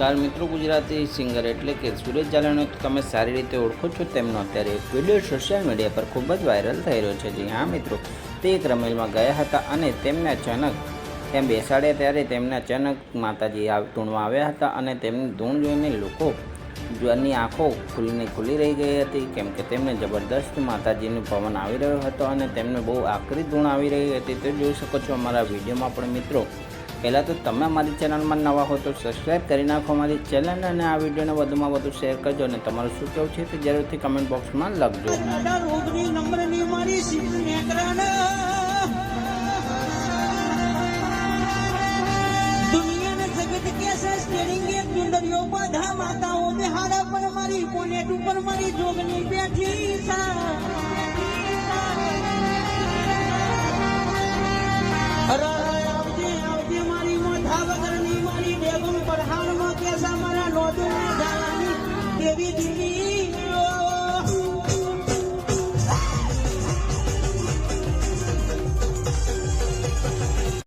હાલ મિત્રો, ગુજરાતી સિંગર એટલે કે સુરેશ જાલાને તમે સારી રીતે ઓળખો છો તેમનો અત્યારે એક વીડિયો સોશિયલ મીડિયા પર ખૂબ જ વાયરલ થઈ રહ્યો છે. જી હા મિત્રો, તે એક રમેલમાં ગયા હતા અને તેમને અચાનક ત્યાં બેસાડ્યા ત્યારે તેમને અચાનક માતાજી ધૂણવા આવ્યા હતા અને તેમની ધૂણ જોઈને લોકો જોની આંખો ખુલીને ખુલી રહી ગઈ હતી. કેમ કે તેમને જબરદસ્ત માતાજીનું પવન આવી રહ્યો હતો અને તેમને બહુ આકરી ધૂણ આવી રહી હતી. તે જોઈ શકો છો અમારા વિડીયોમાં પણ મિત્રો પહેલાં તો તમે અમારી ચેનલમાં નવા હો તો સબસ્ક્રાઈબ કરી નાખો અમારી ચેનલ અને આ વિડીયોને વધુમાં વધુ શેર કરજો અને તમારું શું કહેવું છે તે જરૂરથી કમેન્ટ બોક્સમાં લખજો. રોગની નંબરની મારી જગત કેસે પર મારી જોગની બેઠી સા kasama na, no,